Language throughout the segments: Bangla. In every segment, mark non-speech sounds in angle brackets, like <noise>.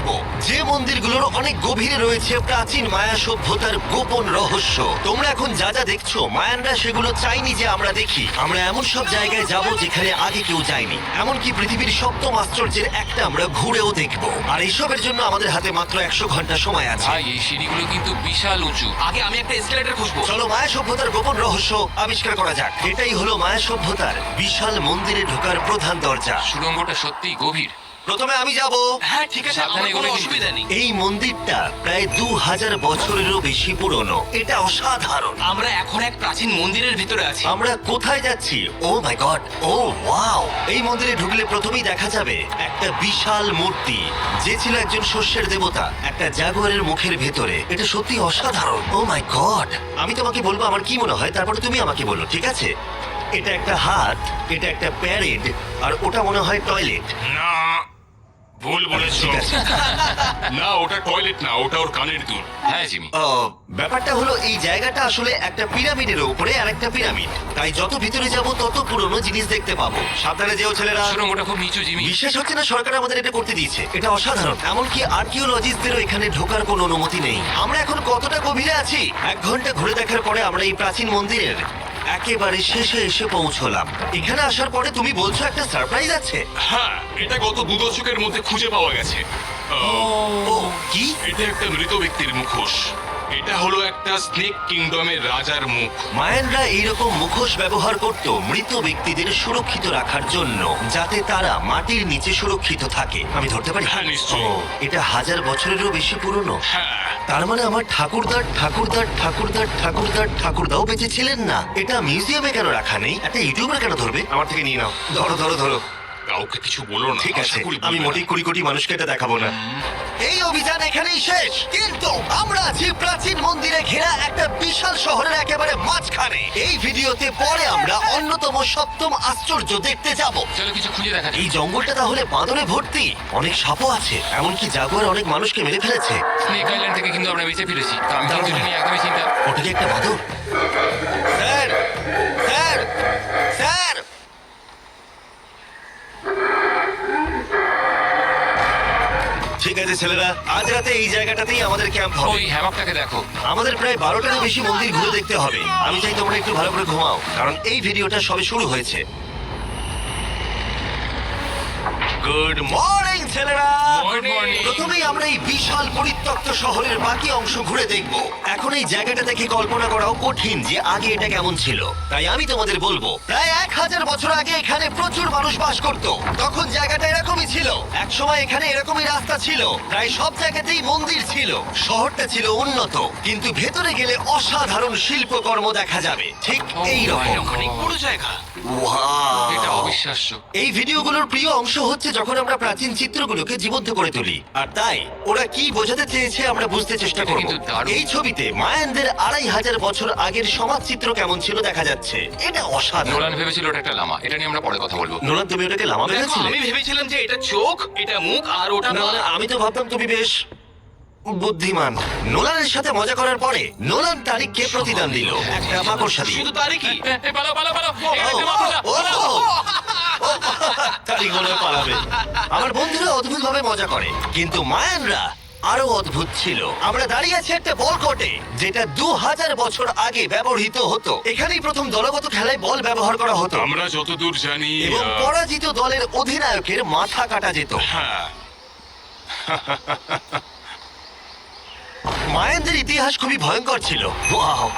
দেখব। যে মন্দিরগুলোর অনেক গভীরে রয়েছে প্রাচীন মায়া সভ্যতার গোপন রহস্য। তোমরা এখন যা যা দেখছ মায়ানরা সেগুলো চাইনি যে আমরা দেখি। আমরা এমন সব জায়গায় যাব যেখানে আগে কেউ যায়নি। এমনকি পৃথিবীর সপ্তম আশ্চর্যের একটা আমরা ঘুরেও দেখব। আর এইসবের জন্য আমাদের হাতে মাত্র একশো ঘণ্টা সময় আছে। ভাই এই সিঁড়িগুলো কিন্তু বিশাল উঁচু। আগে আমি একটা এসকেলেটর খুঁজবো। চলো মায়া সভ্যতার গোপন রহস্য আবিষ্কার করা যাক। এটাই হলো মায়া সভ্যতার বিশাল মন্দিরে ঢোকার প্রধান দরজা। সুড়ঙ্গটা সত্যিই গভীর। প্রথমে আমি যাব। হ্যাঁ ঠিক আছে সাবধানে কোনো এগোবে কিন্তু। অসুবিধা নেই। এই মন্দিরটা প্রায় দু হাজার বছরেরও বেশি পুরনো। এটা অসাধারণ। আমরা এখন এক প্রাচীন মন্দিরের ভিতরে আছি। আমরা কোথায় যাচ্ছি? ও মাই গড ও ওয়াও এই মন্দিরে ঢুকলে প্রথমেই দেখা যাবে একটা বিশাল মূর্তি। যে ছিল একজন শস্যের দেবতা একটা জাগুয়ারের মুখের ভেতরে। এটা সত্যি অসাধারণ। ও মাই গড আমি তোমাকে বলব আমার কি মনে হয় তারপরে তুমি আমাকে বলো ঠিক আছে? এটা একটা হাত এটা একটা প্যারেড আর ওটা মনে হয় টয়লেট। না ভুল বলেছ। <laughs> না ওটা টয়লেট না ওটা ওর কানের দুল। হ্যাঁ জিমি। ও, ব্যাপারটা হলো এই জায়গাটা আসলে একটা পিরামিডের উপরে আর একটা পিরামিড। তাই যত ভিতরে যাব তত পুরনো জিনিস দেখতে পাবো। সাবধানে যেও ছেলেরা। সুড়ঙ্গটা খুব নিচু জিমি। বিশেষ হচ্ছে না সরকার আমাদের এটা করতে দিয়েছে। এটা অসাধারণ। এমনকি আর্কিওলজিস্টদেরও এখানে ঢোকার কোনো অনুমতি নেই। আমরা এখন কতটা গভীরে আছি? এক ঘণ্টা ঘুরে দেখার পরে আমরা এই প্রাচীন মন্দিরের একেবারে শেষে এসে পৌঁছলাম। এখানে আসার পরে তুমি বলছো একটা সারপ্রাইজ আছে। হ্যাঁ এটা গত দু দশকের মধ্যে খুঁজে পাওয়া গেছে। আহ, ও কি? এটা একটা মৃত ব্যক্তির মুখোশ। এটা হলো একটা স্নেক কিংডমের রাজার মুখ। মায়ানরা এইরকম মুখোশ ব্যবহার করত মৃত ব্যক্তিদের সুরক্ষিত রাখার জন্য যাতে তারা মাটির নিচে সুরক্ষিত থাকে। আমি ধরতে পারি? হ্যাঁ, নিশ্চয়ই। ও, এটা হাজার বছরেরও বেশি পুরনো। হ্যাঁ। তার মানে আমার ঠাকুরদার ঠাকুরদার ঠাকুরদার ঠাকুরদার ঠাকুরদাও বেঁচে ছিলেন না। এটা মিউজিয়ামে কেন রাখা নেই? একটা ইউটিউবার কেন ধরবে? আমার থেকে নিয়ে নাও। ধরো ধরো ধরো। কাউকে কিছু বলো না। ঠিক আশা আছে আমি মোটেই। কুড়ি কোটি মানুষকে এটা দেখাবো না। এই অভিযান এখানেই শেষ। কিন্তু আমরা আছি প্রাচীন মন্দিরে ঘেরা একটা বিশাল শহরের একেবারে মাঝখানে। এই ভিডিওতে পরে আমরা অন্যতম সপ্তম আশ্চর্য দেখতে যাব। চলো কিছু খুঁজে দেখা এই জঙ্গলটা তাহলে বাঁদরে ভর্তি। অনেক সাপও আছে এমনকি জাগুয়ার অনেক মানুষকে মেরে ফেলেছে। স্নেক আইল্যান্ড থেকে কিন্তু আমরা বেঁচে ফিরেছি। তো আমি কিন্তু এটা নিয়ে একদমই চিন্তা ওটা কি একটা বাঁদর? ঠিক আছে ছেলেরা। আজ রাতে এই জায়গাটাতেই আমাদের ক্যাম্প হবে। ওই হ্যামকটাকে দেখো। আমাদের প্রায় বারোটারও বেশি মন্দির ঘুরে দেখতে হবে। আমি চাই তোমরা একটু ভালো করে ঘুমাও কারণ এই ভিডিওটা সবে শুরু হয়েছে। গুড মর্নিং ছেলেরা। Good morning. প্রথমেই আমরা এই বিশাল পরিত্যক্ত শহরের বাকি অংশ ঘুরে দেখব। এখন এই জায়গাটা দেখে কল্পনা করাও কঠিন যে আগে এটা কেমন ছিল। তাই আমি তোমাদের বলব প্রায় এক হাজার বছর আগে এখানে প্রচুর মানুষ বাস করত। তখন জায়গাটা এরকমই ছিল। এক সময় এখানে এরকমই রাস্তা ছিল। প্রায় সব জায়গাতেই মন্দির ছিল। শহরটা ছিল উন্নত। কিন্তু ভেতরে গেলে অসাধারণ শিল্পকর্ম দেখা যাবে। ঠিক Oh এই রকম. অনেক বড় জায়গা। এটা অবিশ্বাস্য। এই ভিডিওগুলোর প্রিয় অংশ হচ্ছে যখন আমরা প্রাচীন চিত্রগুলোকে জীবন্ত করে তুলি আর তাই ওরা কি বোঝাতে চেয়েছে আমরা বুঝতে চেষ্টা এটা করব কিন্তু দারুণ। এই ছবিতে মায়ানদের আড়াই হাজার বছর আগের সমাজ চিত্র কেমন ছিল দেখা যাচ্ছে এটা অসাধারণ নোলান ভেবেছিল ওটা একটা লামা এটা নিয়ে আমরা পরে কথা বলব নোলান তুমি ওটাকে লামা দেখো ভেবেছিলে আমি ভেবেছিলাম যে এটা চোখ এটা মুখ আর ওটা না না, আমি তো ভাবতাম তুমি বেশ বুদ্ধিমান নোলানের সাথে মজা করার পরে নোলান তারিখকে প্রতিদান দিল একটা মাকড়সা দিয়ে শুধু তারই কি এ, এ, পালাও, পালাও, পালাও। ও, এটা একটা মাকড়সা, ও, পালাও। ও, মনে পালাবে। আমার বন্ধুরা অদ্ভুত ভাবে মজা করে কিন্তু মায়ানরা আরও অদ্ভুত ছিল। আমরা দাঁড়িয়ে আছি একটা বল কোর্টে যেটা দু হাজার বছর আগে ব্যবহৃত হতো। এখানেই প্রথম দলগত খেলায় বল ব্যবহার করা হতো। আমরা যতদূর জানি এবং আহ, পরাজিত দলের অধিনায়কের মাথা কাটা যেত। হ্যাঁ। <laughs> মায়ানদের ইতিহাস খুবই ভয়ঙ্কর ছিল। ওয়াও।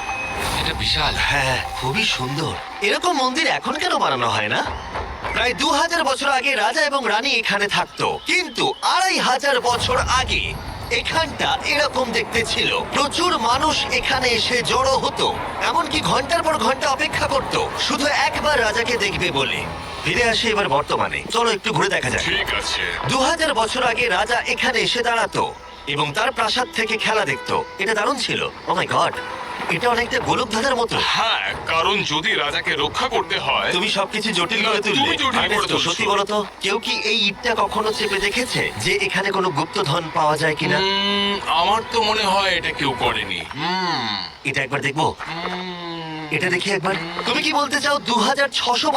এটা বিশাল। হ্যাঁ খুবই সুন্দর। এরকম মন্দির এখন কেন বানানো হয় না? প্রায় দু হাজার বছর আগে রাজা এবং রানী এখানে থাকতো। কিন্তু আড়াই হাজার বছর আগে এখানটা এরকম দেখতে ছিল। প্রচুর মানুষ এখানে এসে জড়ো হতো এমনকি ঘণ্টার পর ঘণ্টা অপেক্ষা করত। শুধু একবার রাজাকে দেখবে বলে। ফিরে আসে এবার বর্তমানে। চলো একটু ঘুরে দেখা যাক। ঠিক আছে। দু হাজার বছর আগে রাজা এখানে এসে দাঁড়াতো এবং তার প্রাসাদ থেকে খেলা দেখতো। এটা দারুণ ছিল। ও মাই গড এটা অনেকটা গোলক ধাঁধার মতো। হ্যাঁ কারণ যদি রাজাকে রক্ষা করতে হয় তুমি সবকিছু জটিল করে তুললে। তুমি জটিল করে তুলছো। সত্যি বলো তো কেউ কি এই ইটটা কখনো চেপে দেখেছে যে এখানে কোনো গুপ্তধন পাওয়া যায় কিনা? উম, আমার তো মনে হয় এটা কেউ করেনি। হুম। এটা একবার দেখব। উম, এটা দেখি একবার তুমি কি বলতে চাও দু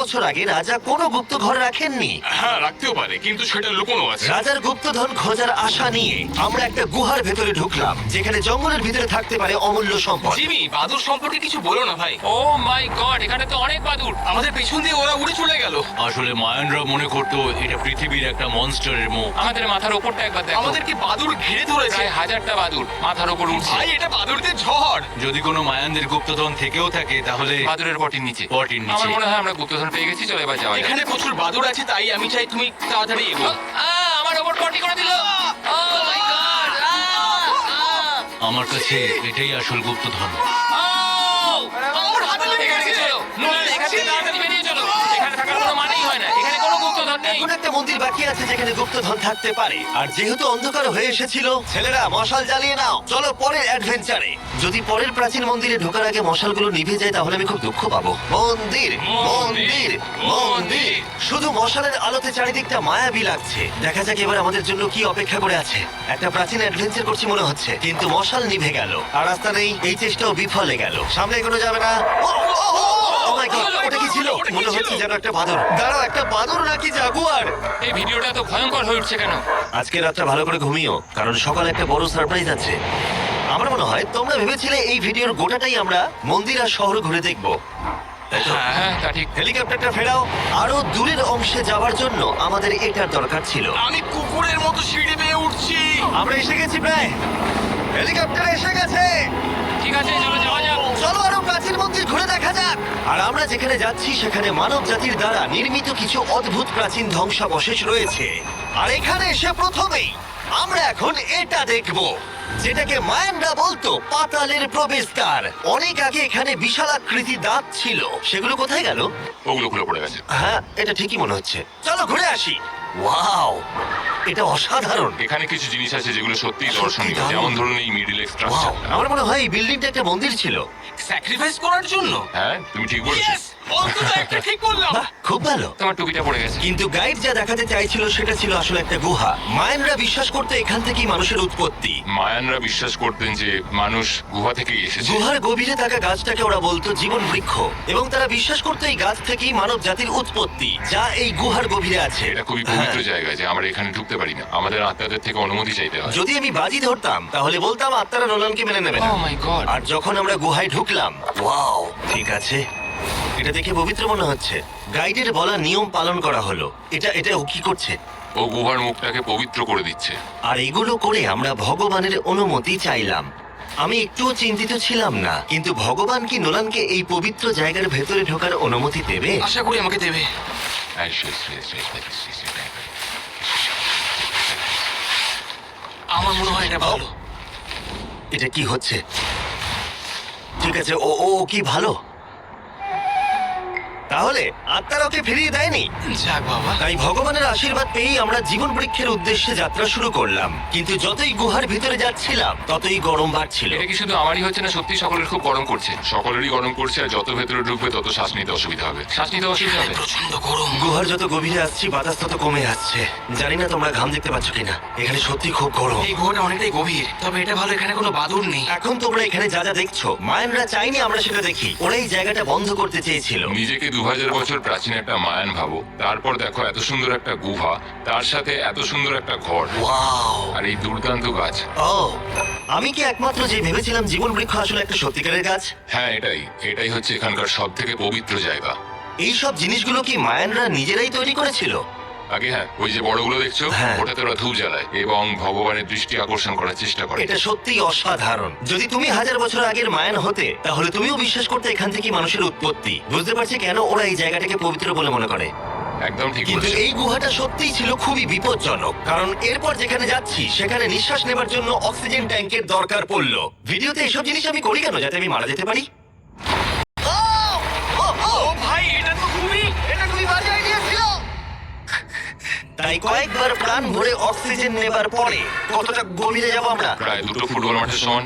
বছর আগে রাজা কোনো গুপ্ত ঘর রাখেননি? হ্যাঁ রাখতেও পারে কিন্তু সেটা লুকোনো আছে। রাজার গুপ্তধন খোঁজার আশা নিয়ে আমরা একটা গুহার ভেতরে ঢুকলাম যেখানে জঙ্গলের ভিতরে থাকতে পারে অমূল্য সম্পদ। জিমি বাদুর সম্পর্কে কিছু বলো না ভাই। ও মাই গড এখানে তো অনেক বাদুর আমাদের পিছন দিয়ে ওরা উড়ে চলে গেল। আসলে মায়ানরা মনে করতো এটা পৃথিবীর একটা মনস্টারের মুখ। আমাদের মাথার ওপরটা একবার দেখো। আমাদেরকে বাদুর ঘিরে ধরেছে? প্রায় হাজারটা বাদুর মাথার ওপর উঠছে ভাই এটা বাদুরদের ঝড়। যদি কোনো মায়ানদের গুপ্তধন থেকেও থাকে তাহলে বাদুরের পটির নিচে পটির নিচে। আমার মনে হয় আমরা গুপ্তধন পেয়ে গেছি চলে এবার যাওয়া যাক এখানে প্রচুর বাদুর আছে তাই আমি চাই তুমি তাড়াতাড়ি এগো আহ, আমার ওপর পটি করে দিল Oh my God! আহ, আমার কাছে এটাই আসল গুপ্তধন আহ, আমার হাতে লেগে গেছে। চলো নোলান এখান থেকে তাড়াতাড়ি বেরিয়ে চলো এখানে থাকার কোনো মানেই না এখানে নেই। এখন একটা মন্দির বাকি আছে যেখানে থাকতে পারে। আর যেহেতু অন্ধকার হয়ে এসেছিল ছেলেরা মশাল জ্বালিয়ে নাও। চলো পরের অ্যাডভেঞ্চারে যদি পরের প্রাচীন মন্দিরে ঢোকার আগে মশালগুলো নিভে যায় তাহলে আমি খুব দুঃখ পাবো। মন্দির মন্দির মন্দির। শুধু মশালের আলোতে চারিদিকটা মায়াবী লাগছে। দেখা যাক এবার আমাদের জন্য কি অপেক্ষা করে আছে। একটা প্রাচীন অ্যাডভেঞ্চার করছি মনে হচ্ছে কিন্তু মশাল নিভে গেল। আর রাস্তা নেই এই চেষ্টাও বিফলে গেল। সামনে এগোনো যাবে না। ও, ছিল। মনে হচ্ছে যেন একটা বাদর। দাঁড়াও একটা বাদর নাকি জাগুয়ার? এই ভিডিওটা তো ভয়ঙ্কর হয়ে উঠছে কেন? আজকে রাতটা ভালো করে ঘুমিও কারণ সকালে একটা বড় সারপ্রাইজ আছে। আমার মনে হয় তোমরা ভেবেছিলে এই ভিডিওর গোটাটাই আমরা মন্দির আর শহর ঘুরে দেখব। হ্যাঁ তা ঠিক। হেলিকপ্টারটা ফেরাও আরও দূরের অংশে যাওয়ার জন্য আমাদের এটার দরকার ছিল। আমি কুকুরের মতো সিঁড়ি বেয়ে উঠছি। আমরা এসে গেছি প্রায়। হেলিকপ্টার এসে গেছে। ঠিক আছে চলো যাওয়া যাক। চলো আরও প্রাচীন মন্দির ঘুরে দেখা যাক। আর আমরা যেখানে যাচ্ছি সেখানে মানব জাতির দ্বারা নির্মিত কিছু অদ্ভুত প্রাচীন ধ্বংসাবশেষ রয়েছে। আর এখানে এসে প্রথমেই আমরা এখন এটা দেখব যেটাকে মায়ানরা বলতো পাতালের প্রবেশদ্বার। অনেক আগে এখানে বিশাল আকৃতি দাঁত ছিল। সেগুলো কোথায় গেল? ওগুলো খুলে পড়ে গেছে। হ্যাঁ এটা ঠিকই মনে হচ্ছে। চলো ঘুরে আসি। ওয়াও! এটা অসাধারণ। এখানে কিছু জিনিস আছে যেগুলো সত্যিই সত্যি দর্শনীয়। দারুণ। যেমন ধরুন এই মিডিল ওয়াও স্ট্রাকচারটা আমার মনে হয় এই বিল্ডিংটা একটা মন্দির ছিল। স্যাক্রিফাইস করার জন্য? হ্যাঁ তুমি ঠিক বলেছ। Yes! অন্তত একটা ঠিক বললাম। বাহ খুব ভালো। তোমার টুপিটা পড়ে গেছে। কিন্তু গাইড যা দেখাতে চাইছিল সেটা ছিল আসলে একটা গুহা। মায়ানরা বিশ্বাস করতে এখান থেকেই মানুষের উৎপত্তি। মায়ানরা বিশ্বাস করতেন যে মানুষ গুহা থেকেই এসেছে। গুহার গভীরে থাকা গাছটাকে ওরা বলতো জীবন বৃক্ষ। এবং তারা বিশ্বাস করতো এই গাছ থেকেই মানব জাতির উৎপত্তি যা এই গুহার গভীরে আছে। এটা খুবই পবিত্র হ্যাঁ। জায়গা যে আমরা এখানে ঢুকতে পারি না। আমাদের আত্মাদের থেকে অনুমতি চাইতে হয়। যদি আমি বাজি ধরতাম তাহলে বলতাম আত্মারা নোলানকে মেনে নেবে না। ও মাই গড আর যখন আমরা গুহায় ঢুকলাম ওয়াও ঠিক আছে। এটা দেখে পবিত্র মনে হচ্ছে গাইডের বলা নিয়ম পালন করা হলো এটা এটা ও কি করছে ও গুহার মুখটাকে পবিত্র করে দিচ্ছে আর এগুলো করে আমরা ভগবানের অনুমতি চাইলাম আমি একটুও চিন্তিত ছিলাম না কিন্তু ভগবান কি নোলানকে এই পবিত্র জায়গার ভেতরে ঢোকার অনুমতি দেবে আশা করি আমাকে দেবে আমার মনে হয় এটা ভালো এটা কি হচ্ছে ঠিক আছে ও ও ও কি ভালো তাহলে আত্মারা ওকে ফিরিয়ে দেয়নি? যাক বাবা। তাই ভগবানের আশীর্বাদ পেয়েই আমরা জীবন বৃক্ষের উদ্দেশ্যে যাত্রা শুরু করলাম। কিন্তু যতই গুহার ভিতরে যাচ্ছিলাম ততই গরম বাড়ছিল। এটা কি শুধু আমারই হচ্ছে না সত্যি সকলের খুব গরম করছে? সকলেরই গরম করছে আর যত ভেতরে ঢুকবে তত শ্বাস নিতে অসুবিধা হবে। শ্বাস নিতে অসুবিধা হবে? প্রচণ্ড গরম। গুহার যত গভীরে আসছি বাতাস তত কমে আসছে। জানি না তোমরা ঘাম দেখতে পাচ্ছ কিনা। এখানে সত্যি খুব গরম। এই গুহাটা অনেকটাই গভীর তবে এটা ভালো এখানে কোনো বাদুর নেই। এখন তোমরা এখানে যা যা দেখছ মায়ানরা চাইনি আমরা সেটা দেখি। ওরা এই জায়গাটা বন্ধ করতে চেয়েছিল। নিজেকে দু হাজার বছর প্রাচীন একটা মায়ান ভাবো। তারপর দেখো এত সুন্দর একটা গুহা তার সাথে এত সুন্দর একটা ঘর। ওয়াও। আর এই দুর্দান্ত গাছ। ও আমি কি একমাত্র যে ভেবেছিলাম জীবন বৃক্ষ আসলে একটা সত্যিকারের গাছ? হ্যাঁ এটাই। এটাই হচ্ছে এখানকার সব থেকে পবিত্র জায়গা। এইসব জিনিসগুলো কি মায়ানরা নিজেরাই তৈরি করেছিল? আগে হ্যাঁ ওই যে বড়গুলো দেখছ? হ্যাঁ। ওটাতে ওরা ধূপ জ্বালায় এবং ভগবানের দৃষ্টি আকর্ষণ করার চেষ্টা করে। এটা সত্যিই অসাধারণ। যদি তুমি হাজার বছর আগের মায়ান হতে তাহলে তুমিও বিশ্বাস করতে এখান থেকে মানুষের উৎপত্তি। বুঝতে পারছি কেন ওরা এই জায়গাটাকে পবিত্র বলে মনে করে। একদম ঠিক কিন্তু বলেছ। এই গুহাটা সত্যিই ছিল খুবই বিপজ্জনক কারণ এরপর যেখানে যাচ্ছি সেখানে নিঃশ্বাস নেবার জন্য অক্সিজেন ট্যাঙ্কের দরকার পড়ল। ভিডিওতে এসব জিনিস আমি করি কেন যাতে আমি মারা যেতে পারি? তাই কয়েকবার প্রাণ ভরে অক্সিজেন নেবার পরে কতটা গভীরে যাব আমরা? প্রায় দুটো ফুটবল মাঠের সমান।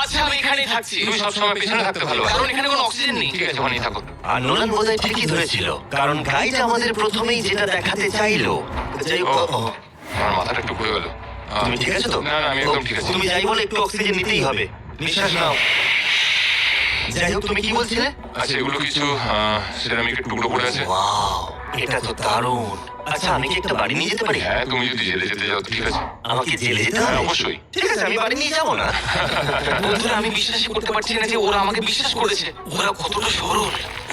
আচ্ছা আমি এখানেই থাকছি। তুমি সবসময় পেছনে থাকতে ভালোবাসো। কারণ এখানে কোনো অক্সিজেন নেই। ঠিক আছে ওখানেই থাকো। আর নোলান বোধহয় ঠিকই ধরেছিল। কারণ গাইড আমাদের প্রথমেই যেটা দেখাতে চাইলো যাই হোক, আমার মাথাটা একটু ঘুরে গেল। তুমি ঠিক আছো তো? না না আমি একদম ঠিক আছি। তুমি যাই বলে একটু অক্সিজেন নিতেই হবে। নিঃশ্বাস নাও। যাই হোক তুমি কি বলছিলে? আচ্ছা এগুলো কিছু সিরামিকের টুকরো পড়ে আছে। ওয়াও। এটা তো দারুণ। আচ্ছা আমি কি একটা বাড়ি নিয়ে যেতে পারি? হ্যাঁ তুমি যদি জেলে যেতে চাও ঠিক আছে। আমাকে জেলে যেতে হ্যাঁ হবে? অবশ্যই। ঠিক আছে আমি বাড়ি নিয়ে যাব না। বন্ধুরা আমি বিশ্বাসই করতে পারছি না যে ওরা আমাকে বিশ্বাস করেছে। ওরা কতটা সরল।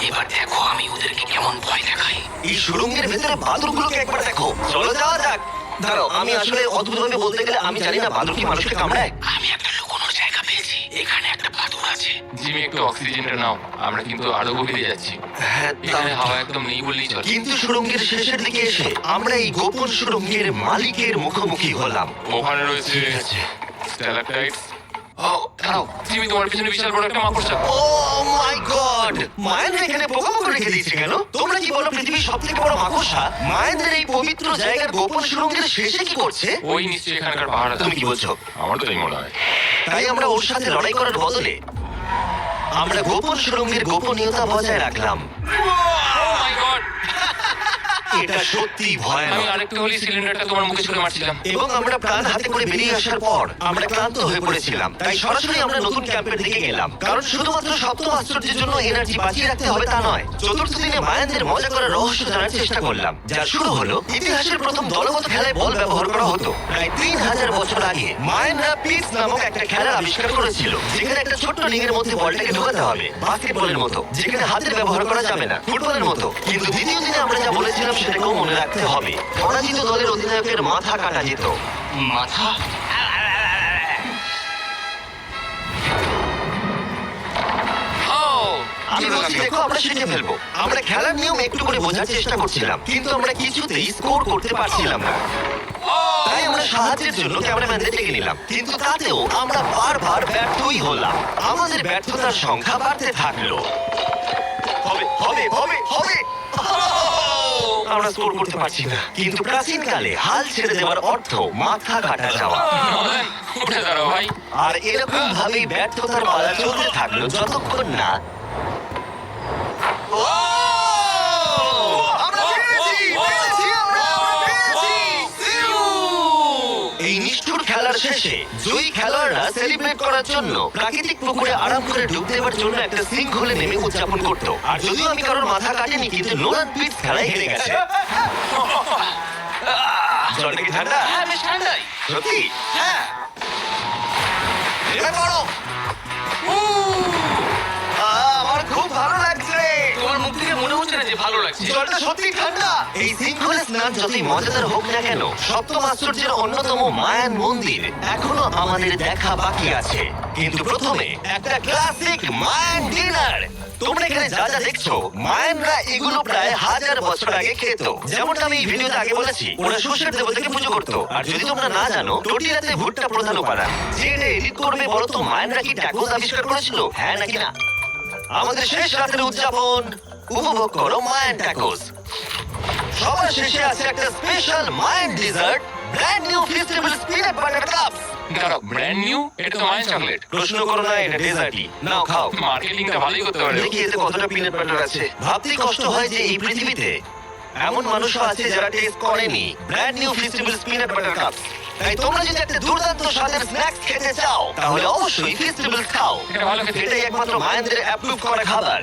এবার দেখো আমি ওদেরকে কেমন ভয় দেখাই। এই সুরঙ্গের ভেতরে বাদুরগুলোকে একবার দেখো। চলো যাওয়া যাক। দাঁড়াও আমি আসলে অদ্ভুতভাবে বলতে গেলে আমি জানি না বাদুর কি মানুষকে কামড়ায়। জিমি একটু অক্সিজেনটা নাও আমরা কিন্তু আরও গভীরে যাচ্ছি। হ্যাঁ এখানে হাওয়া একদম নেই বললেই চলে। কিন্তু সুরঙ্গের শেষের দিকে এসে আমরা এই গোপন সুরঙ্গের মালিকের মুখোমুখি হলাম। ওখানে রয়েছে স্ট্যালাকটাইটস ও দাঁড়াও জিমি তোমার পিছনে বিশাল বড় একটা মাকড়সা। ও মাই গড মায়ের এখানে পোকামাকড় রেখে দিয়েছে কেন? তোমরা কি বলো পৃথিবীর সব বড় মাকড়সা? মায়েদের এই পবিত্র জায়গার গোপন সুরঙ্গের শেষে কি করছে? ওই নিশ্চয়ই এখানকার পাহাড়। তুমি কি বলছো? আমার তো তাই মনে হয়। তাই আমরা ওর সাথে লড়াই করার বদলে আমরা গোপন সুরঙ্গের গোপনীয়তা বজায় রাখলাম। এটা সত্যি আমি ভয়ানক আরেকটু হলি সিলিন্ডারটা তোমার মুখে ছুঁড়ে মারছিলাম। এবং আমরা প্রাণ হাতে করে বেরিয়ে আসার পর আমরা ক্লান্ত হয়ে পড়েছিলাম। তাই সরাসরি আমরা নতুন ক্যাম্পের দিকে গেলাম। কারণ শুধুমাত্র সপ্তম আশ্চর্যের জন্য এনার্জি বাঁচিয়ে রাখতে হবে তা নয় চতুর্থ দিনে মায়ানদের মজা করার রহস্য জানার চেষ্টা করলাম যা শুরু হলো ইতিহাসের প্রথম দলগত খেলায় বল ব্যবহার করা হতো। প্রায় তিন হাজার বছর আগে মায়ানরা পিস নামক একটা খেলা আবিষ্কার করেছিল যেখানে একটা ছোট্ট লিগের মধ্যে বলটাকে ঢোকাতে হবে বাস্কেটবলের মতো যেখানে হাতের ব্যবহার করা যাবে না ফুটবলের মতো। কিন্তু দ্বিতীয় দিনে আমরা যা বলেছিলাম সেটাকেও মনে রাখতে হবে? পরাজিত দলের অধিনায়কের মাথা কাটা যেত। মাথা? আমি বলছি দেখো আমরা শিখে ফেলব। আমরা খেলার নিয়ম একটু করে বোঝার চেষ্টা করছিলাম কিন্তু আমরা কিছুতেই স্কোর করতে পারছিলাম না। তাই আমরা সাহায্যের জন্য ক্যামেরাম্যানদের ডেকে নিলাম কিন্তু তাতেও আমরা বারবার ব্যর্থই হলাম। আমাদের ব্যর্থতার সংখ্যা বাড়তে থাকল। হবে হবে হবে হবে। আমরা স্কোর করতে পারছি না। কিন্তু প্রাচীনকালে হাল ছেড়ে দেওয়ার অর্থ মাথা কাটা যাওয়া। উঠে দাঁড়াও ভাই। আর এরকম ভাবেই ব্যর্থতার পালা চলতে থাকল যতক্ষণ না। ও! শেষে দুই খেলোয়াড়রা সেলিব্রেট করার জন্য প্রাকৃতিক পুকুরে আরাম করে ডুব দেওয়ার জন্য একটা শৃঙ্খলে নেমে উদযাপন করত। আর যদিও আমি কারোর মাথা কাটেনি কিন্তু নোলান পিট খেলায় হেরে গেছে। জলটা কি ঠান্ডা? হ্যাঁ বেশ ঠান্ডাই। সত্যি? হ্যাঁ। পড়ো। যে ভালো লাগছে। জলটা সত্যি ঠান্ডা। এই সিঙ্কলে স্নান যতই মজাদার হোক না কেন সপ্তম আশ্চর্যের অন্যতম মায়ান মন্দির এখনও আমাদের দেখা বাকি আছে। কিন্তু প্রথমে একটা ক্লাসিক মায়ান ডিনার তোমরা এখানে যা যা দেখছ মায়ানরা এগুলো প্রায় হাজার বছর আগে খেত। যেমনটা আমি এই ভিডিওতে আগে বলেছি ওরা শস্যের দেবতাকে পুজো করতো। আর যদি তোমরা না জানো টোটিরাতে ভুট্টা প্রধান উপাদান। যে এটা এডিট করবে বলো তো মায়ানরা কি ট্যাকোস আবিষ্কার করেছিল? হ্যাঁ নাকি না? আমাদের শেষ রাতের উদযাপন। উপভোগ করো মায়ান ট্যাকোস সবার শেষে আছে একটা special Mayan dessert brand new festival স্পিনাট butter cups দাঁড়াও ব্র্যান্ড নিউ এটা তো মায়ের চকলেট প্রশ্ন করো না এটা ডেজার্টই নাও খাও। মার্কেটিংটা ভালোই করতে পারে। দেখি এতে কতটা পিনাট বাটার আছে। ভাবতেই কষ্ট হয় যে এই পৃথিবীতে এমন মানুষও আছে যারা টেস্ট করেনি। ব্র্যান্ড নিউ ফেস্টিভ্যাল স্পিনাট বাটার কাপস তাই তোমরা যদি একটা দুর্দান্ত স্বাদের স্ন্যাক্স খেতে চাও তাহলে অবশ্যই ফেস্টিভ্যাল খাও। এটাই একমাত্র মায়েদের অ্যাপ্রুভ করা খাবার।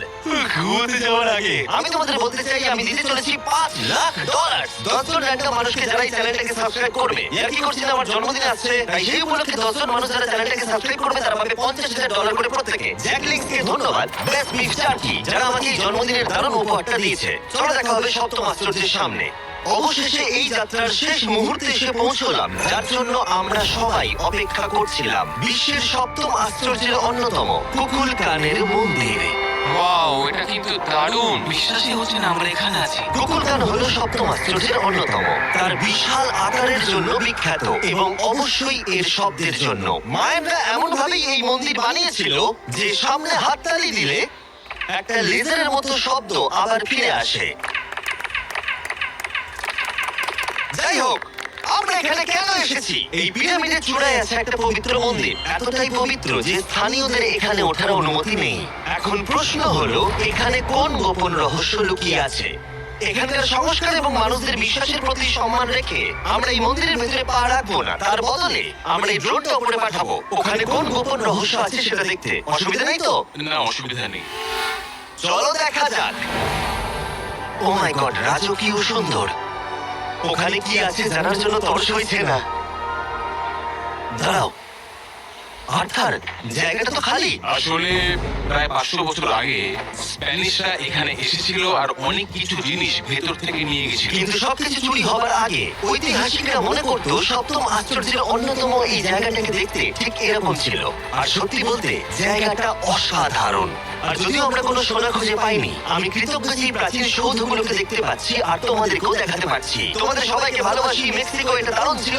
ঘুমোতে যাওয়ার আগে। আমি তোমাদের বলতে চাই আমি দিতে চলেছি পাঁচ লাখ ডলার দশজন র্যান্ডম মানুষকে যারা এই চ্যানেলটাকে সাবস্ক্রাইব করবে। ইয়ার কি করছি আমার জন্মদিন আসছে তাই সেই উপলক্ষে দশজন মানুষ যারা চ্যানেলটাকে সাবস্ক্রাইব করবে তারা পাবে পঞ্চাশ হাজার ডলার করে প্রত্যেকে। জ্যাক লিংসকে ধন্যবাদ বেস্ট চার্কি যারা আমাকে এই জন্মদিনের দারুণ উপহারটা দিয়েছে। চলো দেখা হবে সপ্তম আশ্চর্যের সামনে। অবশেষে এই যাত্রার শেষ মুহূর্তে এসে পৌঁছলাম যার জন্য আমরা সবাই অপেক্ষা করছিলাম। বিশ্বের সপ্তম আশ্চর্যের অন্যতম কুকুল কানের মন্দির। ওয়াও এটা কিন্তু দারুণ। বিশ্বাসই হচ্ছে না আমরা এখানে আছি। হলো সপ্তম আশ্চর্যের অন্যতম। তার বিশাল আকারের জন্য বিখ্যাত এবং অবশ্যই এর শব্দের জন্য। মায়ানরা এমন ভাবেই এই মন্দির বানিয়েছিল যে সামনে হাততালি দিলে একটা লেজারের মতো শব্দ আবার ফিরে আসে। যাই হোক আমরা এখানে কেন এসেছি? এই পিরামিডের চূড়ায় আছে একটা পবিত্র মন্দির। এতটাই পবিত্র যে স্থানীয়দের এখানে ওঠার অনুমতি নেই। এখন প্রশ্ন হলো এখানে কোন গোপন রহস্য লুকিয়ে আছে? এখানকার সংস্কার এবং মানুষদের বিশ্বাসের প্রতি সম্মান রেখে আমরা এই মন্দিরের ভেতরে পা রাখব না। তার বদলে আমরা এই ড্রোনটা উপরে পাঠাবো। ওখানে কোন গোপন রহস্য আছে সেটা দেখতে? অসুবিধা নেই তো? না অসুবিধা নেই। চলো দেখা যাক। ও মাই গড রাজকীয় সুন্দর। ওখানে কি আছে জানার জন্য তর সইছে না? দাঁড়াও। আর্থার জায়গাটা তো খালি। আসলে প্রায় পাঁচশো বছর আগে স্প্যানিশরা এখানে এসেছিল আর অনেক কিছু জিনিস ভেতর থেকে নিয়ে গেছিল। কিন্তু সবকিছু চুরি হবার আগে ঐতিহাসিকরা মনে করতো সপ্তম আশ্চর্যের অন্যতম এই জায়গাটাকে দেখতে ঠিক এরকম ছিল। আর সত্যি বলতে জায়গাটা অসাধারণ। আর যদিও আমরা কোনো সোনা খুঁজে পাইনি, আমি কৃতজ্ঞ যে এই প্রাচীন সৌধগুলোকে দেখতে পাচ্ছি আর তোমাদেরকেও দেখাতে পারছি। তোমাদের সবাইকে ভালোবাসি, মেক্সিকো, এটা দারুণ ছিল।